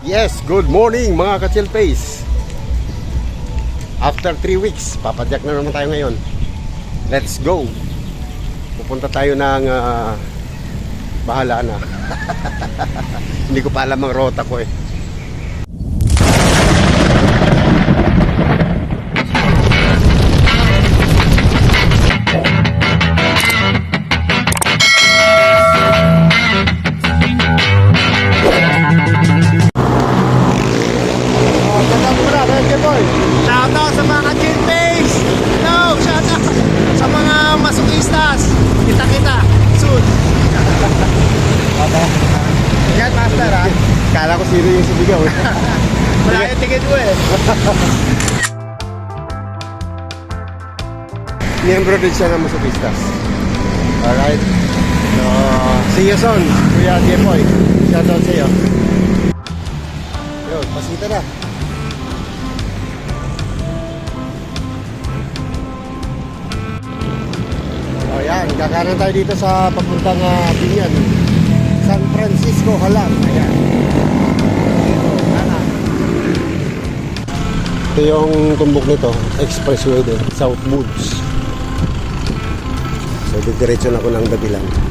Yes, good morning mga ka-chill face. After 3 weeks, papadyak na naman tayo ngayon. Let's go. Pupunta tayo ng ah, bahala na. Hindi ko pa alam ang rota ko eh. Ko sino yung sumigaw eh. Wala yung ticket mo eh. Miyembro din siya ng Masokistas. Alright. So, see you soon, Kuya Jepoy. Shoutout sa iyo. Yun, pasita na. O yan, kakanan tayo dito sa papuntang uh, Binyan. San Francisco, Halang. Ayan. Dito, kanan. Ito yung tumbok nito, expressway din, South Woods. So, didiretso na ako ng Dabilan.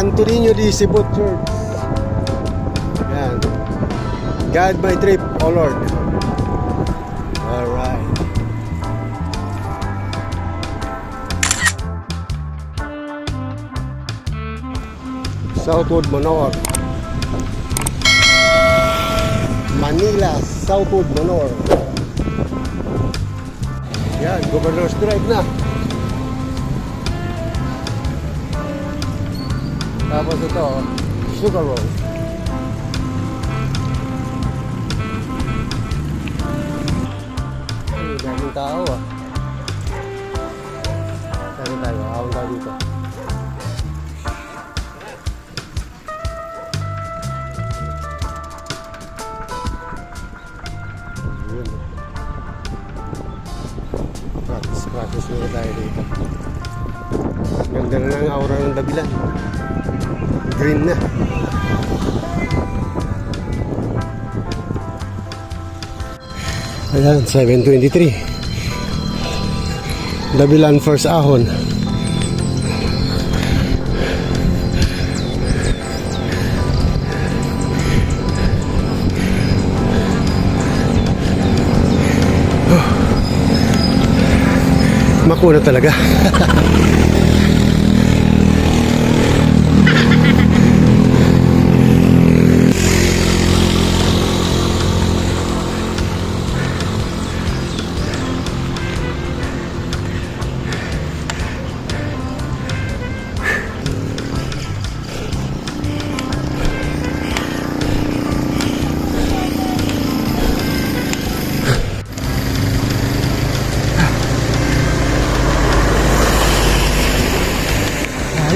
Santo Niño de Cebu Church. Yan. God my trip, oh Lord. Alright. Southwood Manor. Manila, Southwood Manor. Yan, Governor's Drive na. Tapos ito, Sugar Roll. Ay, daming tao ah. Saan tayo? Awang tayo dito. Ayan, 723. Dabilan first ahon. Oh. Makuna talaga.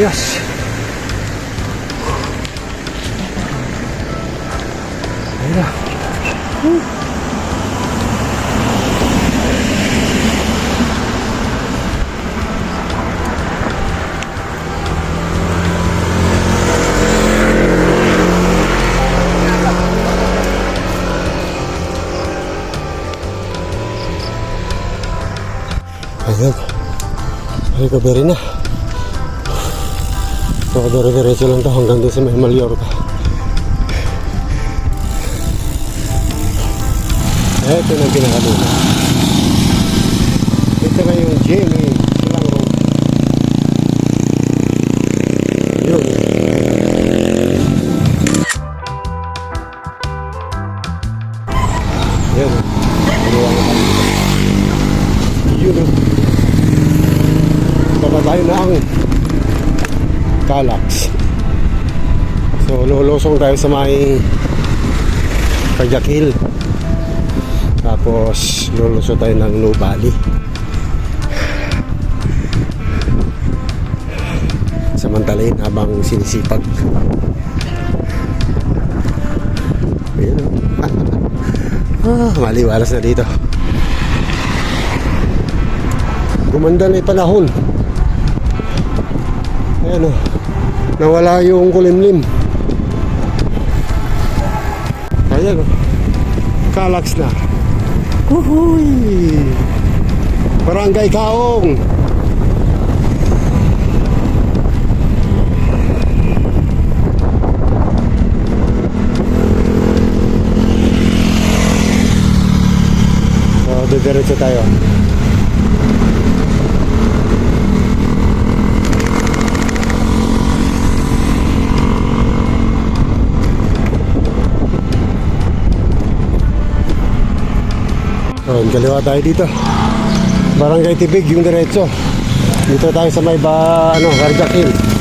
Ayos. Ayun na. Ayun. Ay, kaberi na. So, dire-diretso lang to hanggang doon sa may Mallorca. Ito na pinakadulo. Ito na yung Jamie po tayo sa may Kajak Hill tapos lulusot tayo ng New Valley. Samantalin habang sinisipag. Ayun. Ah, maliwalas na dito. Gumanda na yung ayan o nawala yung kulimlim. Ayan oh. Kalax na. Uhuy! Barangay Kaong! So, didiretso tayo. Oh, kaliwa tayo dito. Barangay Tibig yung diretso. Dito tayo sa may ba, ano, Garjack Hill.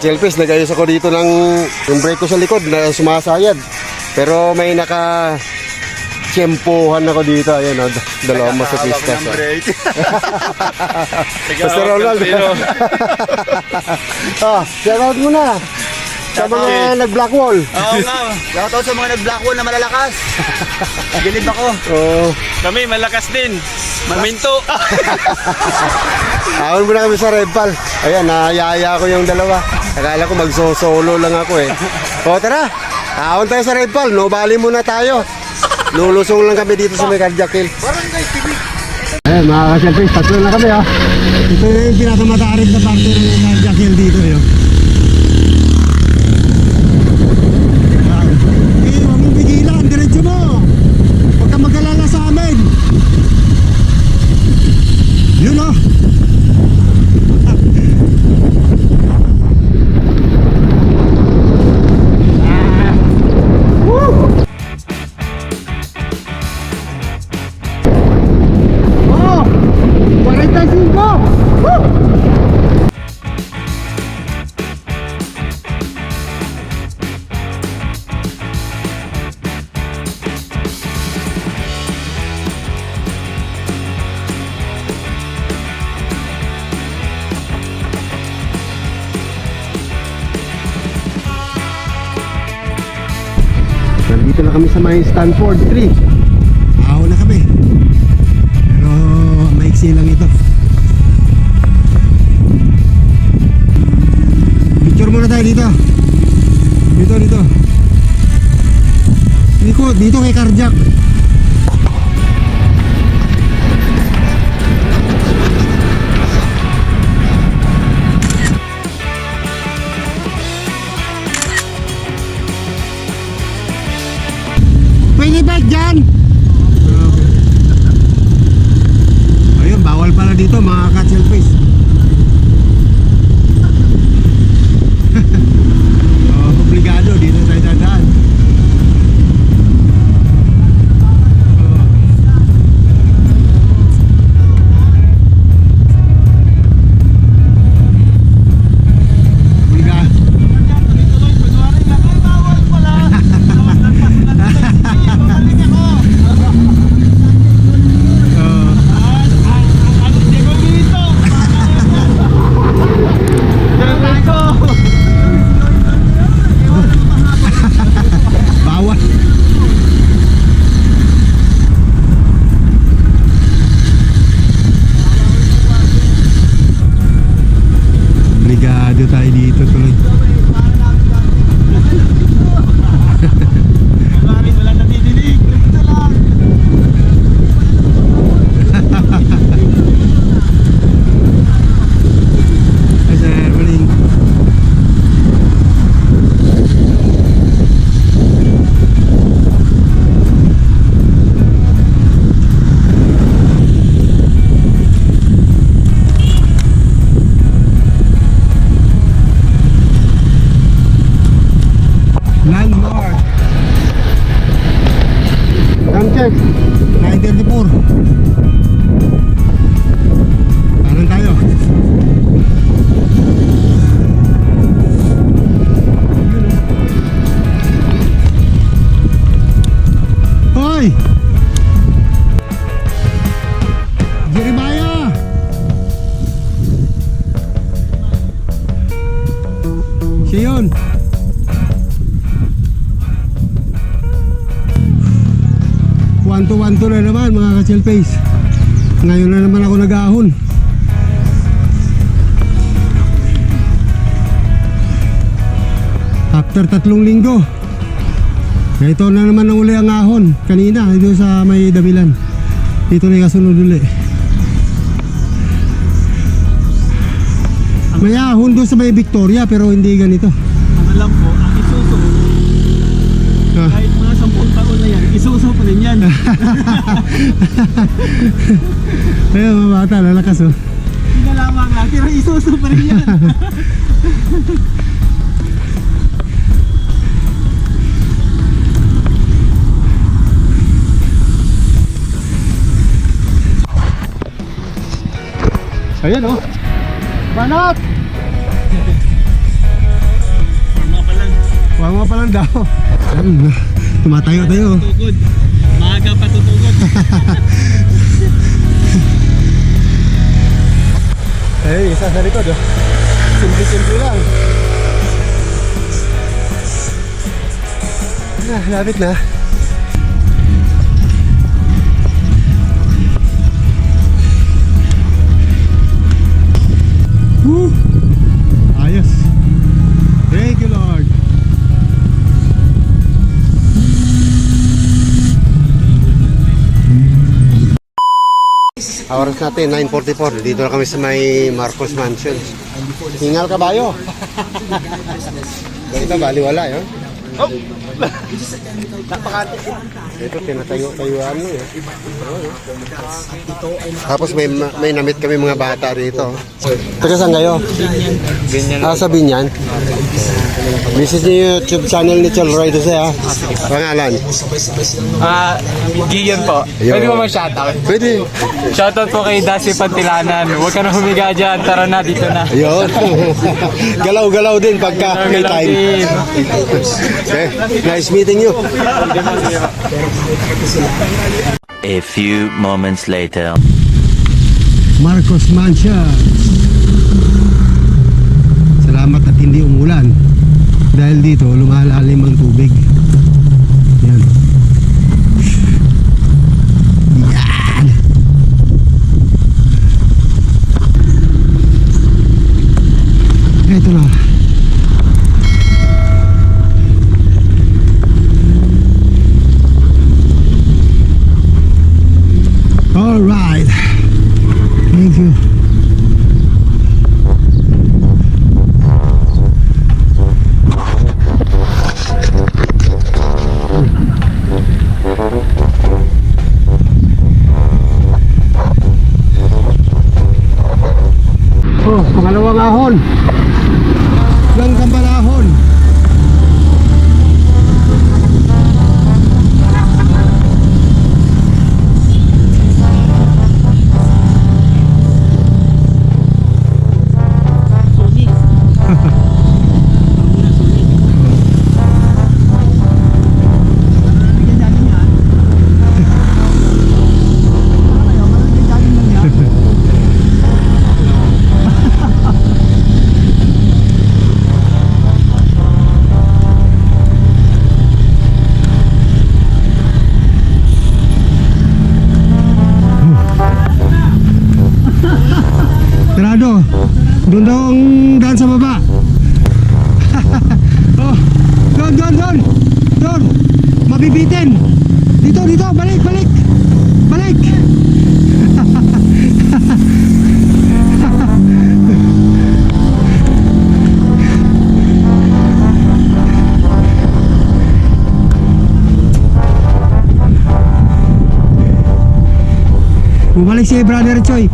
Ka-chelpis, nagayos ako dito ng yung brake ko sa likod na sumasayad. Pero may naka tiyempohan ako dito. Ayan o, dalawang masokistas. oh. Pastor Ronald. ah, shout out mo na. Sa mga nag-black wall. Oo nga. Shout out sa mga nag-black wall na malalakas. Bilib ako. Oo. Kami malakas din. Maminto. Ahon mo na kami sa Red Pal. Ayan, nayaya ko yung dalawa. Akala ko magso-solo lang ako eh. O tara, ahon tayo sa Red Pal. No, bali muna tayo. Lulusong lang kami dito sa may Cardiac Hill. Ayan, mga ka-selfies, tatlo na kami ha. Ito yung pinakamatarik na parte ng Cardiac Hill dito eh. oh. Ayan. Stanford Tree. Ahaw na kami. Pero maiksi lang ito. Picture muna tayo dito. Dito, dito. Dito, dito kay Carjack. 1 to 1 to na naman mga ka face. Ngayon na naman ako nagahon after tatlong linggo ito na naman ang uli ang ahon. Kanina dito sa may dabilan. Dito na yung kasunod uli. May ahon doon sa may Victoria pero hindi ganito. Ano ang alam ko ang isusunod ah. kahit isuso pa rin yan. Ayun mga bata, lalakas oh. Hindi na lamang lang, pero isuso pa rin yan. Ayan oh. Banat! Mga pa lang, Huwag mo pa lang daw. Ayun, tumatayo tayo. tutugod. Maaga pa tutugod. Ay, isa sa likod oh. Simple-simple lang. Ah, lapit na. Oras natin, 9.44. Dito na kami sa may Marcos Mansion. Hingal kabayo. Ganito, baliwala yun. Oh! Ito, tinatayo-tayuan mo eh. Tapos may, may namit kami mga bata rito. Taga saan kayo? Ganyan. Ah, sa Binyan. Visit niyo yung YouTube channel ni Chol Roy Dose ha. Pangalan? Ah, Gigan po. Yo. Pwede mo mag-shoutout? Pwede. Shoutout po kay Dasi Pantilanan. Huwag ka na humiga dyan. Tara na, dito na. Ayun. Galaw-galaw din pagka may Galaw time. din. Okay. Nice meeting you. A few moments later. Marcos Mancha. Salamat at hindi umulan. Dahil dito lumalalim ang tubig. Yan. Yan. Ito na. Daw ang daan sa baba. oh, doon, doon, doon. Doon. Mabibitin. Dito, dito. Balik, balik. Balik. Bumalik si Brother Choi.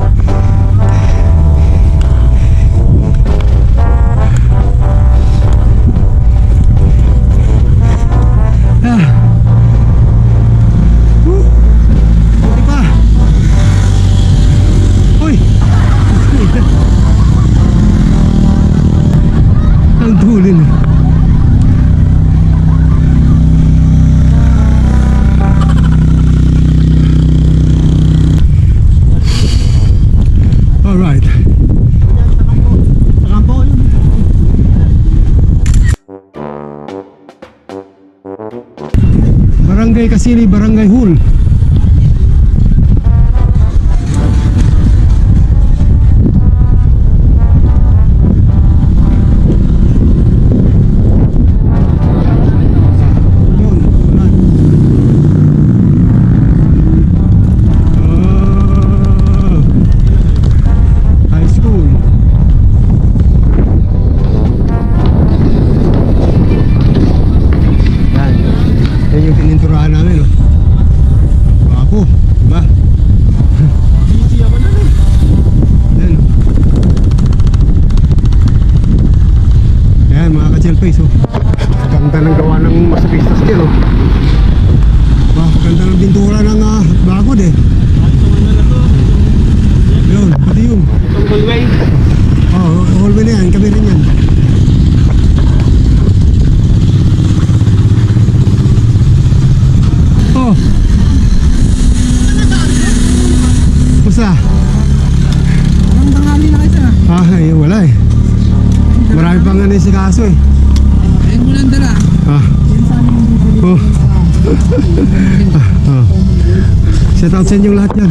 Shout out sa inyong lahat yan.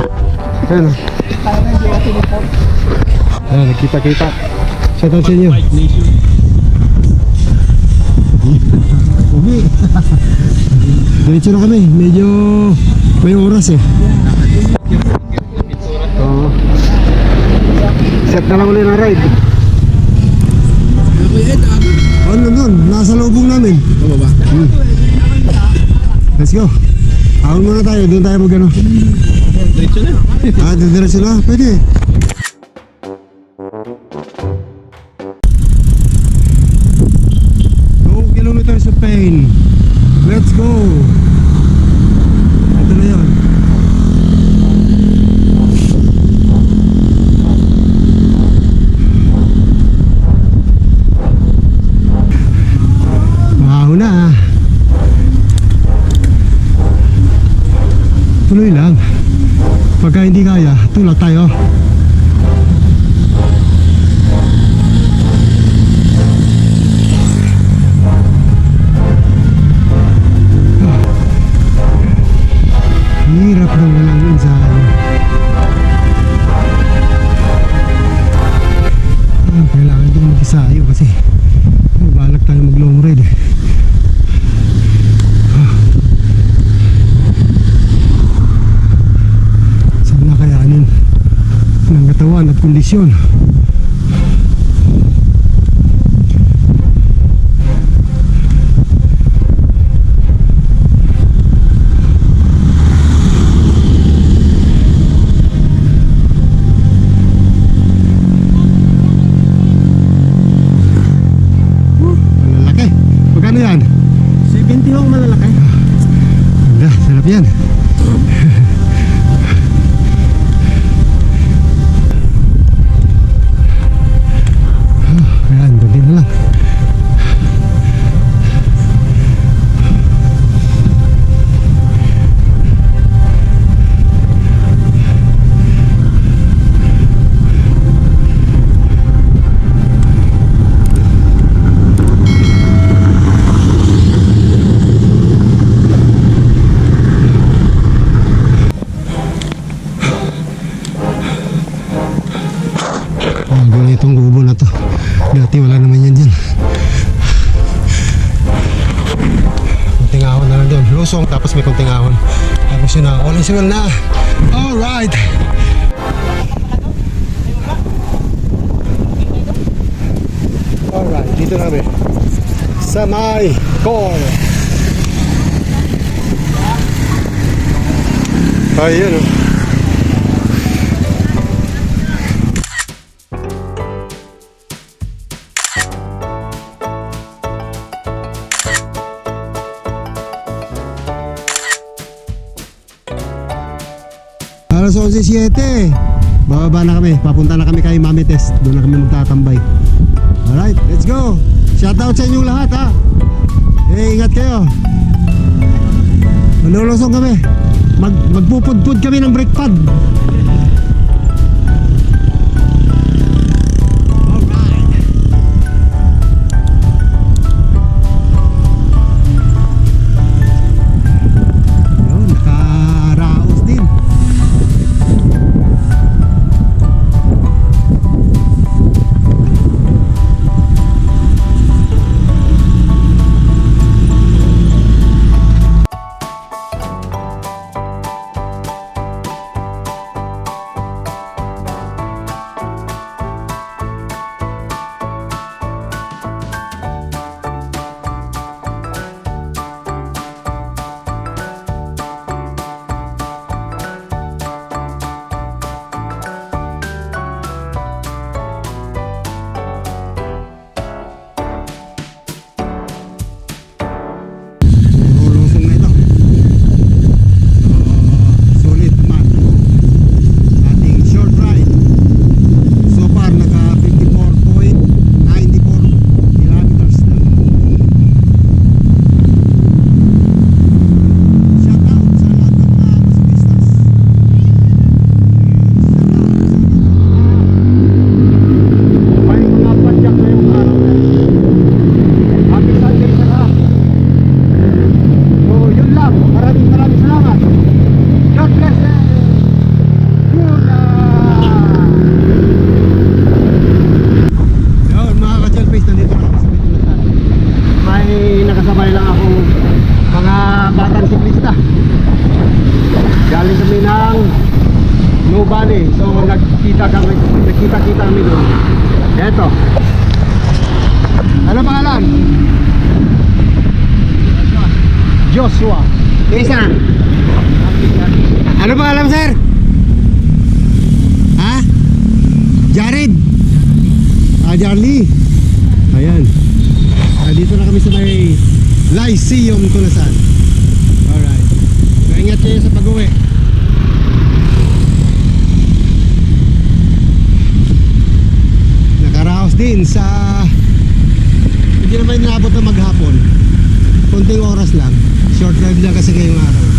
Ayan. Ayan, nagkita-kita. Shout out sa inyo. Ubi. Diretso na kami. Medyo may oras eh. Set na lang ulit ng ride. Ano nun? Nasa lubong namin. Ano ba? Hmm. Let's go. Ahon muna tayo. Doon tayo mag ano. Diretso na. Ah, diretso na. Pwede. Two kilometers of pain. Let's go. Ito na yun. Mahaho na ah. Tuloy lang. Pagka hindi kaya, tulak tayo. bendición. Dati wala naman yan dyan. Kunting ahon na lang doon. Lusong tapos may kunting ahon. Tapos yun na. All is well na. Alright. Alright. Dito na kami. Sa may core. Ayun oh. Alas 11.07 Bababa na kami. Papunta na kami kay Mami Test Doon na kami magtatambay. Alright, let's go. Shoutout sa inyong lahat ha? Eh, ingat kayo. Manulusong kami. Mag, Magpupudpud kami ng brake pad sir? Ha? Jared? Ah, Jarly. Ayan. Ah, dito na kami sa may Lyceum Tulasan. Alright. So, ingat kayo sa pag-uwi. Nakaraos din sa hindi naman inabot na maghapon. Konting oras lang. Short drive lang kasi ngayong araw.